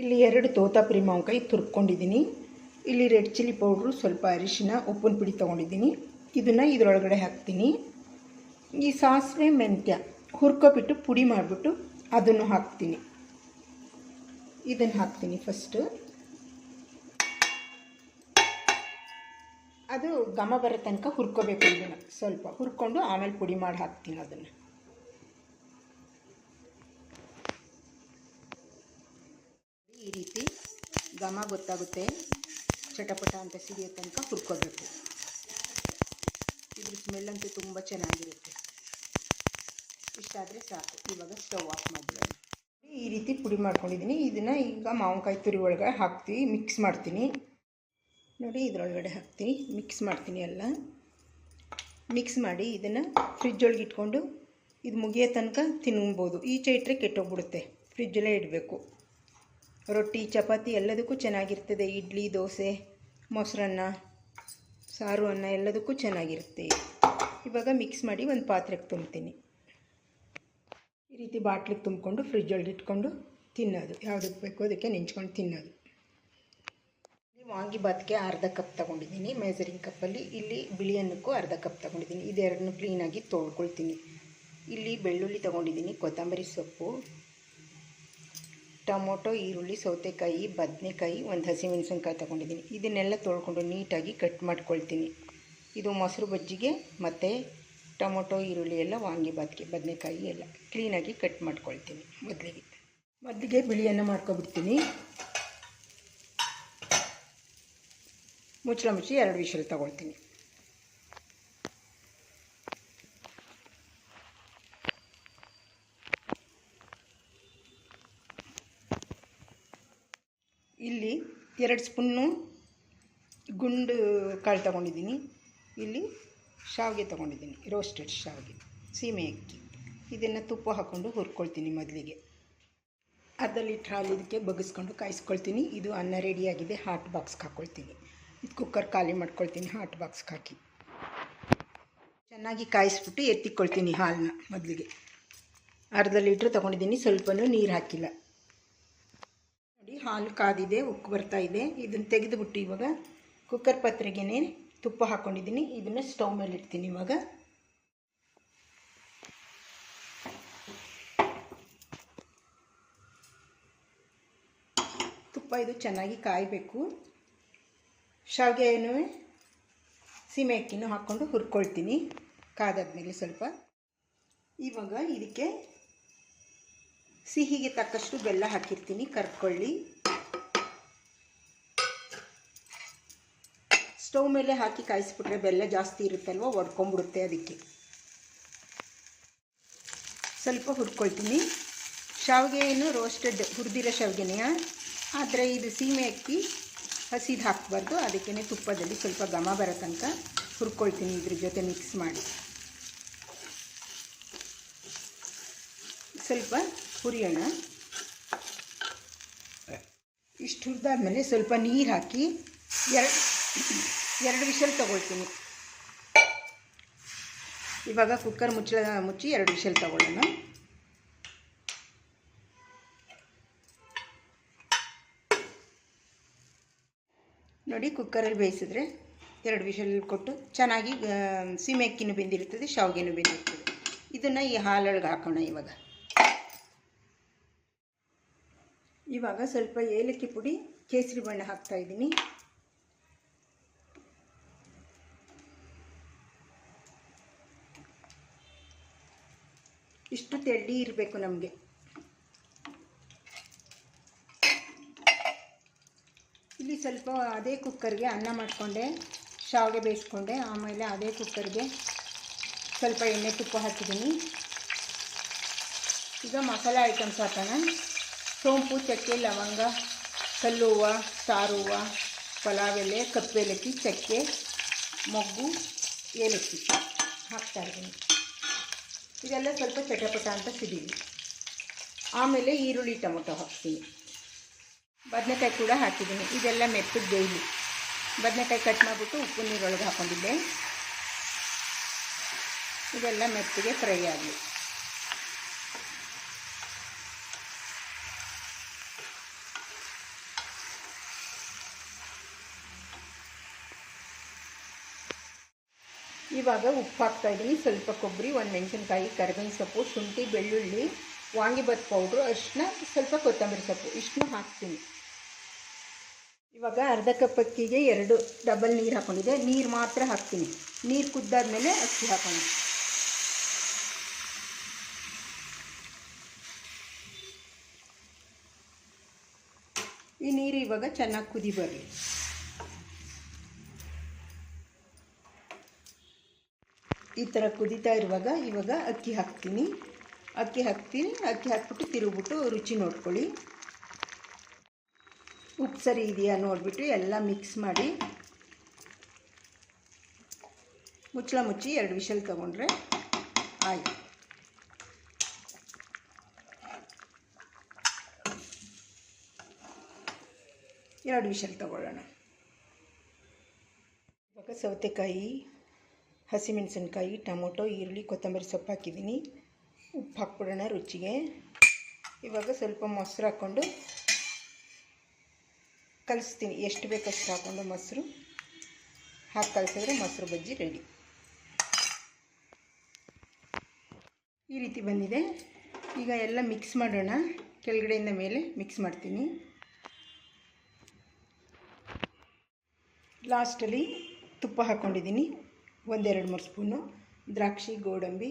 ಇಲ್ಲಿ ಎರಡು ತೋತಾಪುರಿ ಮಾವಿನಕಾಯಿ ತುರ್ಕೊಂಡಿದ್ದೀನಿ. ಇಲ್ಲಿ ರೆಡ್ ಚಿಲ್ಲಿ ಪೌಡ್ರು, ಸ್ವಲ್ಪ ಅರಿಶಿನ, ಉಪ್ಪಿನ ಪುಡಿ ತೊಗೊಂಡಿದ್ದೀನಿ. ಇದನ್ನು ಇದರೊಳಗಡೆ ಹಾಕ್ತೀನಿ. ಈ ಸಾಸಿವೆ ಮೆಂತ್ಯ ಹುರ್ಕೊಬಿಟ್ಟು ಪುಡಿ ಮಾಡಿಬಿಟ್ಟು ಅದನ್ನು ಹಾಕ್ತೀನಿ. ಇದನ್ನು ಹಾಕ್ತೀನಿ ಫಸ್ಟು ಅದು ಘಮ ಬರೋ ತನಕ ಹುರ್ಕೋಬೇಕು ಇದನ್ನು. ಸ್ವಲ್ಪ ಹುರ್ಕೊಂಡು ಆಮೇಲೆ ಪುಡಿ ಮಾಡಿ ಹಾಕ್ತೀನಿ ಅದನ್ನು ಈ ರೀತಿ ಘಮ ಗೊತ್ತಾಗುತ್ತೆ. ಚಟಪಟ ಅಂತ ಸಿಡಿಯೋ ತನಕ ಹುರ್ಕೋಬೇಕು. ಇದ್ರ ಸ್ಮೆಲ್ ಅಂತೂ ತುಂಬ ಚೆನ್ನಾಗಿರುತ್ತೆ. ಇಷ್ಟಾದರೆ ಸಾಕು. ಇವಾಗ ಸ್ಟವ್ ಆಫ್ ಮಾಡಿಬಿಡೋಣ. ಈ ರೀತಿ ಪುಡಿ ಮಾಡ್ಕೊಂಡಿದ್ದೀನಿ. ಇದನ್ನು ಈಗ ಮಾವಿನಕಾಯಿ ತುರಿ ಒಳಗೆ ಹಾಕ್ತೀವಿ. ಮಿಕ್ಸ್ ಮಾಡ್ತೀನಿ. ನೋಡಿ, ಇದರೊಳಗಡೆ ಹಾಕ್ತೀನಿ. ಮಿಕ್ಸ್ ಮಾಡ್ತೀನಿ ಎಲ್ಲ. ಮಿಕ್ಸ್ ಮಾಡಿ ಇದನ್ನು ಫ್ರಿಜ್ ಒಳಗೆ ಇಟ್ಕೊಂಡು ಇದು ಮುಗಿಯೋ ತನಕ ತಿನ್ಬೋದು ಈಚೆ ಇಟ್ಟರೆ ಕೆಟ್ಟೋಗ್ಬಿಡುತ್ತೆ. ಫ್ರಿಜ್ಜಲ್ಲೇ ಇಡಬೇಕು. ರೊಟ್ಟಿ, ಚಪಾತಿ ಎಲ್ಲದಕ್ಕೂ ಚೆನ್ನಾಗಿರ್ತದೆ. ಇಡ್ಲಿ, ದೋಸೆ, ಮೊಸರನ್ನ, ಸಾರು, ಅನ್ನ ಎಲ್ಲದಕ್ಕೂ ಚೆನ್ನಾಗಿರುತ್ತೆ. ಇವಾಗ ಮಿಕ್ಸ್ ಮಾಡಿ ಒಂದು ಪಾತ್ರೆಗೆ ತುಂಬ್ತೀನಿ. ಈ ರೀತಿ ಬಾಟ್ಲಿಗೆ ತುಂಬಿಕೊಂಡು ಫ್ರಿಜ್ ಒಳಗೆ ಇಟ್ಕೊಂಡು ತಿನ್ನೋದು. ಯಾವುದಕ್ಕೆ ಬೇಕೋ ಅದಕ್ಕೆ ನೆಂಚ್ಕೊಂಡು ತಿನ್ನೋದು. ಇಲ್ಲಿ ವಾಂಗಿಭಾತ್ಗೆ ಅರ್ಧ ಕಪ್ ತೊಗೊಂಡಿದ್ದೀನಿ. ಮೆಜರಿಂಗ್ ಕಪ್ಪಲ್ಲಿ ಇಲ್ಲಿ ಬಿಳಿ ಅನ್ನಕ್ಕೂ ಅರ್ಧ ಕಪ್ ತೊಗೊಂಡಿದ್ದೀನಿ. ಇದೆರಡನ್ನೂ ಕ್ಲೀನಾಗಿ ತೊಳ್ಕೊಳ್ತೀನಿ. ಇಲ್ಲಿ ಬೆಳ್ಳುಳ್ಳಿ ತೊಗೊಂಡಿದ್ದೀನಿ. ಕೊತ್ತಂಬರಿ ಸೊಪ್ಪು. ಟೊಮೊಟೊ, ಈರುಳ್ಳಿ, ಸೌತೆಕಾಯಿ, ಬದನೆಕಾಯಿ, ಒಂದು ಹಸಿಮೆಣಸಿನ್ಕಾಯಿ ತೊಗೊಂಡಿದ್ದೀನಿ. ಇದನ್ನೆಲ್ಲ ತೊಳ್ಕೊಂಡು ನೀಟಾಗಿ ಕಟ್ ಮಾಡ್ಕೊಳ್ತೀನಿ. ಇದು ಮೊಸರು ಬಜ್ಜಿಗೆ ಮತ್ತು ಟೊಮೊಟೊ, ಈರುಳ್ಳಿ ಎಲ್ಲ ವಾಂಗಿಬಾತ್ಗೆ ಬದನೆಕಾಯಿ ಎಲ್ಲ ಕ್ಲೀನಾಗಿ ಕಟ್ ಮಾಡ್ಕೊಳ್ತೀನಿ ಮೊದಲಿಗೆ. ಮೊದಲಿಗೆ ಬಿಳಿಯನ್ನು ಮಾಡ್ಕೊಬಿಡ್ತೀನಿ. ಮುಚ್ಚಳ ಮುಚ್ಚಿ ಎರಡು ವಿಷಲ್ ತೊಗೊಳ್ತೀನಿ. ಇಲ್ಲಿ ಎರಡು ಸ್ಪೂನು ಗುಂಡು ಕಾಳು ತಗೊಂಡಿದ್ದೀನಿ. ಇಲ್ಲಿ ಶಾವಿಗೆ ತೊಗೊಂಡಿದ್ದೀನಿ ರೋಸ್ಟೆಡ್ ಶಾವಿಗೆ, ಸೀಮೆ ಅಕ್ಕಿ. ಇದನ್ನು ತುಪ್ಪ ಹಾಕ್ಕೊಂಡು ಹುರ್ಕೊಳ್ತೀನಿ ಮೊದಲಿಗೆ. ಅರ್ಧ ಲೀಟ್ರ್ ಹಾಲು ಇದಕ್ಕೆ ಬಗ್ಗಿಸ್ಕೊಂಡು ಕಾಯಿಸ್ಕೊಳ್ತೀನಿ. ಇದು ಅನ್ನ ರೆಡಿಯಾಗಿದೆ ಹಾಟ್ ಬಾಕ್ಸ್ಗೆ ಹಾಕ್ಕೊಳ್ತೀನಿ ಇದು ಕುಕ್ಕರ್ ಖಾಲಿ ಮಾಡ್ಕೊಳ್ತೀನಿ ಹಾಟ್ ಬಾಕ್ಸ್ಗೆ ಹಾಕಿ. ಚೆನ್ನಾಗಿ ಕಾಯಿಸ್ಬಿಟ್ಟು ಎತ್ತಿಕೊಳ್ತೀನಿ ಹಾಲನ್ನ ಮೊದಲಿಗೆ. ಅರ್ಧ ಲೀಟ್ರ್ ತೊಗೊಂಡಿದ್ದೀನಿ, ಸ್ವಲ್ಪನೂ ನೀರು ಹಾಕಿಲ್ಲ. ಹಾಲು ಕಾದಿದೆ, ಉಕ್ಕು ಬರ್ತಾ ಇದೆ. ಇದನ್ನು ತೆಗೆದುಬಿಟ್ಟು ಇವಾಗ ಕುಕ್ಕರ್ ಪಾತ್ರೆಗೆ ತುಪ್ಪ ಹಾಕ್ಕೊಂಡಿದ್ದೀನಿ ಇದನ್ನು ಸ್ಟವ್ ಮೇಲೆ ಇಡ್ತೀನಿ ಇವಾಗ. ತುಪ್ಪ ಇದು ಚೆನ್ನಾಗಿ ಕಾಯಬೇಕು. ಶಾವಿಗೆನೂ ಸೀಮೆ ಅಕ್ಕಿನೂ ಹಾಕ್ಕೊಂಡು ಹುರ್ಕೊಳ್ತೀನಿ. ಕಾದಾದ್ಮೇಲೆ ಸ್ವಲ್ಪ. ಇವಾಗ ಇದಕ್ಕೆ ಸಿಹಿಗೆ ತಕ್ಕಷ್ಟು ಬೆಲ್ಲ ಹಾಕಿರ್ತೀನಿ, ಕರ್ಕೊಳ್ಳಿ. ಸ್ಟವ್ ಮೇಲೆ ಹಾಕಿ ಕಾಯಿಸ್ಬಿಟ್ರೆ ಬೆಲ್ಲ ಜಾಸ್ತಿ ಇರುತ್ತಲ್ವ, ಒಡ್ಕೊಂಬಿಡುತ್ತೆ ಅದಕ್ಕೆ. ಸ್ವಲ್ಪ ಹುರ್ಕೊಳ್ತೀನಿ. ಏನು ರೋಸ್ಟೆಡ್ ಹುರಿದಿರೋ ಶಾವಿಗೆನೆಯ? ಆದರೆ ಇದು ಸೀಮೆ ಅಕ್ಕಿ, ಹಸಿದು ಹಾಕಬಾರ್ದು. ಅದಕ್ಕೇ ತುಪ್ಪದಲ್ಲಿ ಸ್ವಲ್ಪ ಘಮ ಬರೋ ತನಕ ಹುರ್ಕೊಳ್ತೀನಿ ಇದ್ರ ಜೊತೆ ಮಿಕ್ಸ್ ಮಾಡಿ. ಸ್ವಲ್ಪ ಹುರಿಯೋಣ ಇಷ್ಟು ಹುರಿದಾದ್ಮೇಲೆ ಸ್ವಲ್ಪ ನೀರು ಹಾಕಿ ಎರಡು ಎರಡು ವಿಷಲ್ ತೊಗೊಳ್ತೀನಿ. ಇವಾಗ ಕುಕ್ಕರ್ ಮುಚ್ಚಳ ಮುಚ್ಚಿ ಎರಡು ವಿಷಲ್ ತಗೊಳ್ಳೋಣ. ನೋಡಿ ಕುಕ್ಕರಲ್ಲಿ ಬೇಯಿಸಿದ್ರೆ ಎರಡು ವಿಷಲ್ ಕೊಟ್ಟು ಚೆನ್ನಾಗಿ ಸೀಮೆ ಅಕ್ಕಿನೂ ಬೆಂದಿರ್ತದೆ ಶಾವಿಗೆನೂ ಬೆಂದಿರ್ತದೆ ಇದನ್ನು ಈ ಹಾಲೊಳಗೆ ಹಾಕೋಣ ಇವಾಗ. ಇವಾಗ ಸ್ವಲ್ಪ ಏಲಕ್ಕಿ ಪುಡಿ, ಕೇಸರಿ ಬಣ್ಣ ಹಾಕ್ತಾ ಇದ್ದೀನಿ. ಇಷ್ಟು ತೆಳ್ಳಿ ಇರಬೇಕು ನಮಗೆ. ಇಲ್ಲಿ ಸ್ವಲ್ಪ ಅದೇ ಕುಕ್ಕರ್ಗೆ ಅನ್ನ ಮಾಡಿಕೊಂಡೆ, ಶಾವಿಗೆ ಬೇಯಿಸ್ಕೊಂಡೆ, ಆಮೇಲೆ ಅದೇ ಕುಕ್ಕರ್ಗೆ ಸ್ವಲ್ಪ ಎಣ್ಣೆ ತುಪ್ಪ ಹಾಕಿದ್ದೀನಿ. ಈಗ ಮಸಾಲೆ ಐಟಮ್ಸ್ ಹಾಕೋಣ. ಸೋಂಪು, ಚಕ್ಕೆ, ಲವಂಗ ಕಲ್ಲು ಹೂವು ಸಾರು ಹೂವು ಪಲಾವ್ ಎಲೆ ಕಪ್ಪು ಏಲಕ್ಕಿ ಚಕ್ಕೆ, ಮೊಗ್ಗು, ಏಲಕ್ಕಿ. ಹಾಕ್ತಾ ಇದೆಲ್ಲ ಸ್ವಲ್ಪ ಚಟಪಟ ಅಂತ ಸಿದೀವಿ ಆಮೇಲೆ ಈರುಳ್ಳಿ ಟೊಮೊಟೊ ಹಾಕ್ತೀನಿ. ಬದನೆಕಾಯಿ ಕೂಡ ಹಾಕಿದ್ದೀನಿ. ಇದೆಲ್ಲ ಮೆತ್ತಗೆ ಬೇಯಲಿ. ಬದನೆಕಾಯಿ ಕಟ್ ಮಾಡಿಬಿಟ್ಟು ಉಪ್ಪು ನೀರೊಳಗೆ ಹಾಕ್ಕೊಂಡಿದ್ದೆ ಇದೆಲ್ಲ ಮೆತ್ತಗೆ ಫ್ರೈ ಆಗಲಿ. ಇವಾಗ ಉಪ್ಪು ಹಾಕ್ತಾ ಇದ್ದೀನಿ. ಸ್ವಲ್ಪ ಕೊಬ್ಬರಿ, ಒಂದು ಮೆಣಸಿನ್ಕಾಯಿ, ಕರಿಬೇವಿನ ಸೊಪ್ಪು, ಶುಂಠಿ, ಬೆಳ್ಳುಳ್ಳಿ ವಾಂಗಿಬಾತ್ ಪೌಡ್ರು ಅರ್ಶಿನ ಸ್ವಲ್ಪ ಕೊತ್ತಂಬರಿ ಸೊಪ್ಪು. ಇಷ್ಟನ್ನು ಹಾಕ್ತೀನಿ. ಇವಾಗ ಅರ್ಧ ಕಪ್ ಅಕ್ಕಿಗೆ ಎರಡು ಡಬಲ್ ನೀರು ಹಾಕ್ಕೊಂಡಿದೆ ನೀರು ಮಾತ್ರ ಹಾಕ್ತೀನಿ. ನೀರು ಕುದ್ದಾದ್ಮೇಲೆ ಅಕ್ಕಿ ಹಾಕೋಣ. ಈ ನೀರು ಇವಾಗ ಚೆನ್ನಾಗಿ ಕುದಿ ಬರಲಿ. ಈ ಥರ ಕುದೀತಾ ಇರುವಾಗ ಇವಾಗ ಅಕ್ಕಿ ಹಾಕ್ತೀನಿ. ಅಕ್ಕಿ ಹಾಕ್ತೀನಿ. ಅಕ್ಕಿ ಹಾಕ್ಬಿಟ್ಟು ತಿರುಗ್ಬಿಟ್ಟು ರುಚಿ ನೋಡ್ಕೊಳ್ಳಿ. ಉಪ್ಪು ಸರಿ ಇದೆಯಾ ನೋಡಿಬಿಟ್ಟು ಎಲ್ಲ ಮಿಕ್ಸ್ ಮಾಡಿ. ಮುಚ್ಚಳ ಮುಚ್ಚಿ ಎರಡು ವಿಷಲ್ ತೊಗೊಂಡ್ರೆ ಆಯ್ತು. ಎರಡು ವಿಷಲ್ ತಗೊಳ್ಳೋಣ. ಇವಾಗ ಸೌತೆಕಾಯಿ ಹಸಿಮೆಣಸಿನ್ಕಾಯಿ, ಟೊಮೊಟೊ, ಈರುಳ್ಳಿ, ಕೊತ್ತಂಬರಿ ಸೊಪ್ಪು ಹಾಕಿದ್ದೀನಿ. ಉಪ್ಪು ಹಾಕ್ಬಿಡೋಣ ರುಚಿಗೆ. ಇವಾಗ ಸ್ವಲ್ಪ ಮೊಸರು ಹಾಕ್ಕೊಂಡು ಕಲಿಸ್ತೀನಿ. ಎಷ್ಟು ಬೇಕಷ್ಟು ಹಾಕ್ಕೊಂಡು ಮೊಸರು. ಹಾಕಿ ಕಲಿಸಿದ್ರೆ ಮೊಸರು ಬಜ್ಜಿ ರೆಡಿ ಈ ರೀತಿ ಬಂದಿದೆ. ಈಗ ಎಲ್ಲ ಮಿಕ್ಸ್ ಮಾಡೋಣ. ಕೆಳಗಡೆಯಿಂದ ಮೇಲೆ ಮಿಕ್ಸ್ ಮಾಡ್ತೀನಿ. ಲಾಸ್ಟಲ್ಲಿ ತುಪ್ಪ ಹಾಕ್ಕೊಂಡಿದ್ದೀನಿ ಒಂದೆರಡು ಮೂರು ಸ್ಪೂನು ದ್ರಾಕ್ಷಿ, ಗೋಡಂಬಿ,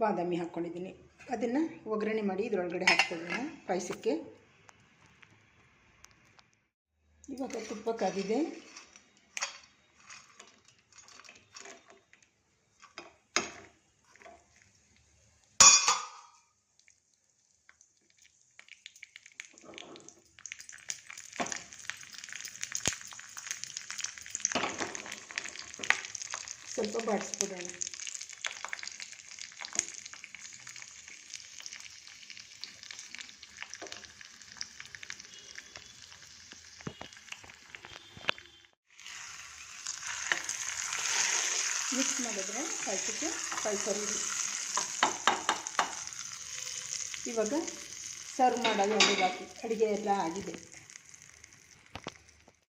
ಬಾದಾಮಿ ಹಾಕ್ಕೊಂಡಿದ್ದೀನಿ. ಅದನ್ನು ಒಗ್ಗರಣೆ ಮಾಡಿ ಇದರೊಳಗಡೆ ಹಾಕ್ಕೊಳ್ಳೋಣ ಪಾಯಸಕ್ಕೆ. ಇವಾಗ ತುಪ್ಪ ಕಾದಿದೆ. ಸ್ವಲ್ಪ ಬಾಡಿಸ್ಬಿಡೋಣ. ಮಿಕ್ಸ್ ಮಾಡಿದ್ರೆ ಪಾಯಸಕ್ಕೆ ಪಾಯಸ ಸರಿ ಇವಾಗ ಸರ್ವ್ ಮಾಡೋದು ಒಂದು ಬಾಕಿ ಅಡುಗೆ ಎಲ್ಲ ಆಗಿದೆ.